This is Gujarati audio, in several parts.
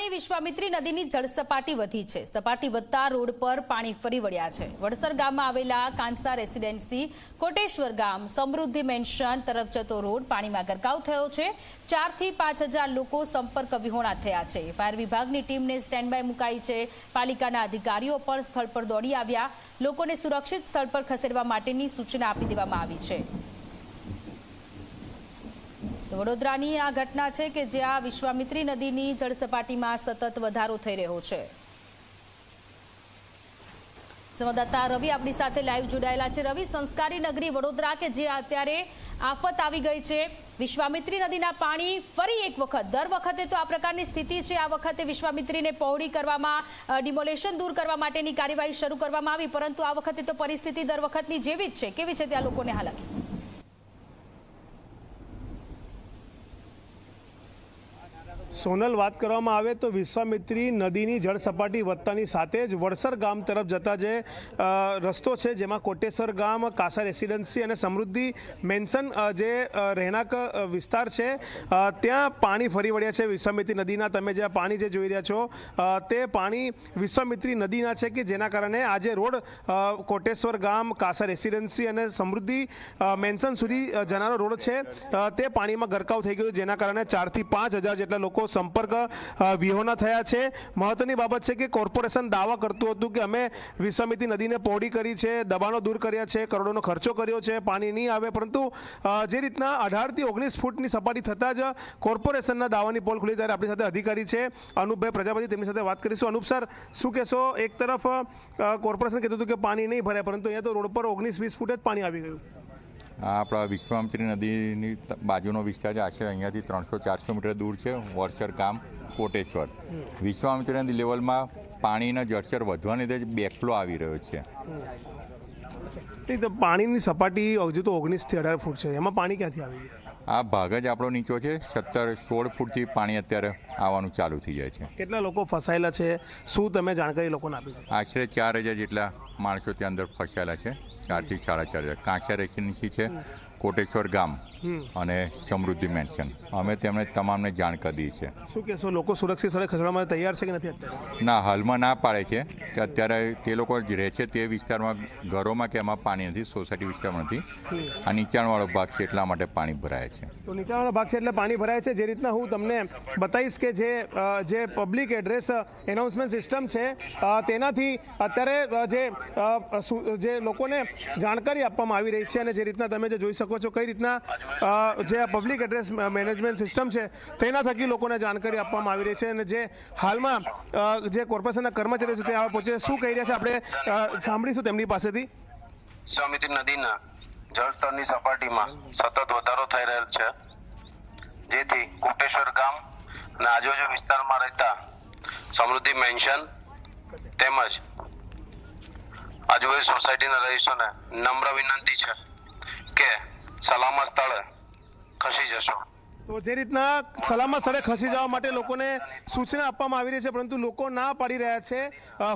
વડોદરાની વિશ્વામિત્રી નદીની જળસપાટી વધી છે. સપાટી વધતા રોડ પર પાણી ફરી વળ્યા છે. વડસર ગામમાં આવેલા કાંસા રેસિડેન્સી કોટેશ્વર ગામ સમૃદ્ધિ મેન્શન તરફ જતો રોડ પાણીમાં ગરકાવ થયો છે. ચારથી પાંચ હજાર લોકો સંપર્ક વિહોણા થયા છે. ફાયર વિભાગની ટીમને સ્ટેન્ડ બાય મુકાઈ છે. પાલિકાના અધિકારીઓ પણ સ્થળ પર દોડી આવ્યા. લોકોને સુરક્ષિત સ્થળ પર ખસેડવા માટેની સૂચના આપી દેવામાં આવી છે. વડોદરાની આ ઘટના છે કે જ્યાં વિશ્વામિત્રી નદીની જળસપાટીમાં સતત વધારો થઈ રહ્યો છે. સંવાદદાતા રવિ આપણી સાથે લાઈવ જોડાયેલા છે. રવિ, સંસ્કારી નગરી વડોદરા કે જે અત્યારે આફત આવી ગઈ છે, વિશ્વામિત્રી નદીના પાણી ફરી એક વખત, દર વખતે તો આ પ્રકારની સ્થિતિ છે. આ વખતે વિશ્વામિત્રીને પહોળી કરવામાં ડિમોલેશન દૂર કરવા માટેની કાર્યવાહી શરૂ કરવામાં આવી, પરંતુ આ વખતે તો પરિસ્થિતિ દર વખતની જેવી જ છે. કેવી છે ત્યાં લોકોને હાલાકી સોનલ વાત કરવામાં આવે તો વિશ્વામિત્રી નદીની જળ સપાટી વધતાની સાથે જ વડસર ગામ તરફ જતા જે રસ્તો છે જેમાં કોટેશ્વર ગામ, કાસા રેસિડેન્સી અને સમૃદ્ધિ મેન્શન જે રહેણાંક વિસ્તાર છે ત્યાં પાણી ફરી વળ્યા છે વિશ્વામિત્રી નદીના. તમે જે પાણી જે જોઈ રહ્યા છો તે પાણી વિશ્વામિત્રી નદીના છે કે જેના કારણે આજે રોડ કોટેશ્વર ગામ, કાસા રેસિડેન્સી અને સમૃદ્ધિ મેન્શન સુધી જનારો રોડ છે તે પાણીમાં ગરકાવ થઈ ગયો જેના કારણે ચારથી પાંચ હજાર જેટલા લોકો સંપર્ક વિહોણા થયા છે. મહત્વની બાબત છે કે કોર્પોરેશન દાવા કરતું હતું કે અમે વિશ્વમિતિ નદીને પહોળી કરી છે, દબાણો દૂર કર્યા છે, કરોડોનો ખર્ચો કર્યો છે, પાણી નહીં આવે. પરંતુ જે રીતના અઢારથી ઓગણીસ ફૂટની સપાટી થતાં જ કોર્પોરેશનના દાવાની પોલ ખુલી ત્યારે આપણી સાથે અધિકારી છે, અનુપભાઈ પ્રજાપતિ, તેમની સાથે વાત કરીશું. અનુપ સર, શું કહેશો? એક તરફ કોર્પોરેશન કહેતું હતું કે પાણી નહીં ભરાય, પરંતુ અહીંયા તો રોડ પર ઓગણીસ વીસ ફૂટ જ પાણી આવી ગયું. આ આપણા વિશ્વામિત્રી નદીની બાજુનો વિસ્તાર છે. આશરે અહીંયાથી ત્રણસો ચારસો મીટર દૂર છે વરસર ગામ કોટેશ્વર. વિશ્વામિત્રી નદી લેવલમાં પાણીના જળસ્તર વધવાને લીધે બેકફ્લો આવી રહ્યો છે પાણીની સપાટી હજુ તો ઓગણીસથી અઢાર ફૂટ છે. એમાં પાણી ક્યાંથી આવી ગયું? આ ભાગ જ આપણો નીચો છે. સત્તર સોળ ફૂટથી પાણી અત્યારે આવવાનું ચાલુ થઈ જાય છે. કેટલા લોકો ફસાયેલા છે? શું તમે જાણકારી લોકોને આપી છે આશરે ચાર હજાર જેટલા માણસો ત્યાં અંદર ફસાયેલા છે. ચારથી સાડા ચાર હજાર. કાંસા રેસિડેન્સી છે. કોટેશ્વર ગામ અને સમૃદ્ધિ મેન્શન અમે તેમણે તમામને જાણ કરી છે. શું કહેશો લોકો સુરક્ષિત સ્થળે ખસેડવા તૈયાર છે કે નથી અત્યારે? ના હાલમાં ના પાડે છે. કે અત્યારે તે લોકો રહે છે. તે વિસ્તારમાં ઘરોમાં કે એમાં પાણી નથી સોસાયટી વિસ્તારમાં નથી. આ નીચાણવાળો ભાગ છે એટલા માટે પાણી ભરાય છે. તો નીચાણવાળો ભાગ છે એટલે પાણી ભરાય છે. જે રીતના હું તમને બતાવીશ કે જે જે પબ્લિક એડ્રેસ એનાઉન્સમેન્ટ સિસ્ટમ છે તેનાથી અત્યારે જે જે લોકોને જાણકારી આપવામાં આવી રહી છે અને જે રીતના તમે જે જોઈ શકો છો કઈ રીતના જે પબ્લિક એડ્રેસ મેનેજમેન્ટ સિસ્ટમ છે, તેના થકી લોકોને જાણકારી આપવામાં આવી રહી છે અને જે હાલમાં જે કોર્પોરેશનના કર્મચારીઓ છે તે આવા પહોંચે શું કહી રહ્યા છે આપણે સાંભળીશું તેમની પાસેથી. સમિતિ નદીના જળસ્તરની સપાટીમાં સતત વધારો થઈ રહેલ છે. જેથી કોટેશ્વર ગામ અને આજુબાજુ વિસ્તારમાં રહેતા સમૃદ્ધિ મેન્શન તેમજ આજુબાજુ સોસાયટીના રહીશોને નમ્ર વિનંતી છે કે સલામત સ્થળે ખસી જશો. તો જે રીતના સલામત સ્થળે ખસી જવા માટે લોકોને સૂચના આપવામાં આવી રહી છે, પરંતુ લોકો ના પાડી રહ્યા છે.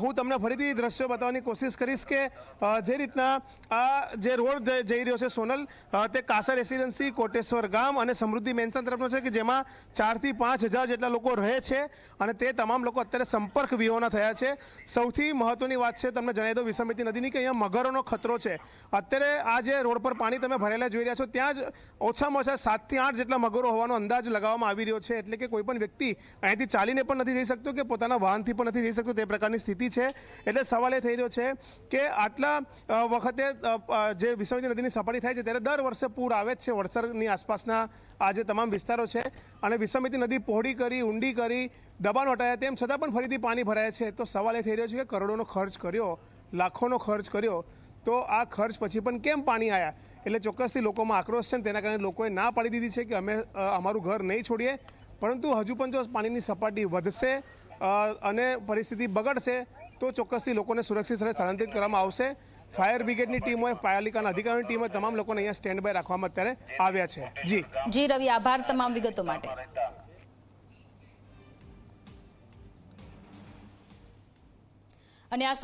હું તમને ફરીથી દ્રશ્યો બતાવવાની કોશિશ કરીશ કે જે રીતના આ જે રોડ જઈ રહ્યો છે સોનલ તે કાસા રેસિડેન્સી, કોટેશ્વર ગામ અને સમૃદ્ધિ મેન્શન તરફનો છે કે જેમાં ચારથી પાંચ હજાર જેટલા લોકો રહે છે અને તે તમામ લોકો અત્યારે સંપર્ક વિહોણા થયા છે. સૌથી મહત્વની વાત છે, તમને જણાવી દઉં, વિસમિતી નદીની કે અહીંયા મગરોનો ખતરો છે. અત્યારે આ જે રોડ પર પાણી તમે ભરેલા જોઈ રહ્યા છો, ત્યાં જ ઓછામાં ઓછા સાતથી આઠ જેટલા મગરો હોવાનો અંદાજ લગાવવામાં આવી રહ્યો છે એટલે કે કોઈ પણ વ્યક્તિ અહીંથી ચાલીને પણ નથી જઈ શકતો કે પોતાના વાહનથી પણ નથી જઈ શકતો, તે પ્રકારની સ્થિતિ છે. એટલે સવાલ એ થઈ રહ્યો છે કે આટલા વખતે જે વિશ્વમિત્રી નદીની સપાટી થાય છે, ત્યારે દર વર્ષે પૂર આવે જ છે વડસરની આસપાસના આ જે તમામ વિસ્તારો છે. અને વિશ્વમિત્રી નદી પહોળી કરી, ઊંડી કરી, દબાણ હટાયા તેમ છતાં પણ ફરીથી પાણી ભરાય છે. તો સવાલ એ થઈ રહ્યો છે કે કરોડોનો ખર્ચ કર્યો, લાખોનો ખર્ચ કર્યો, તો આ ખર્ચ પછી પણ કેમ પાણી આવ્યા એટલે ચોક્કસથી લોકોમાં આક્રોશ છે તેના કારણે લોકોએ ના પાડી દીધી છે કે અમે અમારું ઘર નહીં છોડીએ. પરંતુ હજુ પણ જો પાણીની સપાટી વધશે અને પરિસ્થિતિ બગડશે, તો ચોક્કસથી લોકોને સુરક્ષિત સ્થળે સ્થળાંતરિત કરવામાં આવશે. ફાયર બ્રિગેડની ટીમ હોય પાલિકાના અધિકારીની ટીમ તમામ લોકોને અહીંયા સ્ટેન્ડ બાય રાખવામાં અત્યારે આવ્યા છે. જી. જી, રવિ, આભાર તમામ વિગતો માટે. અને આ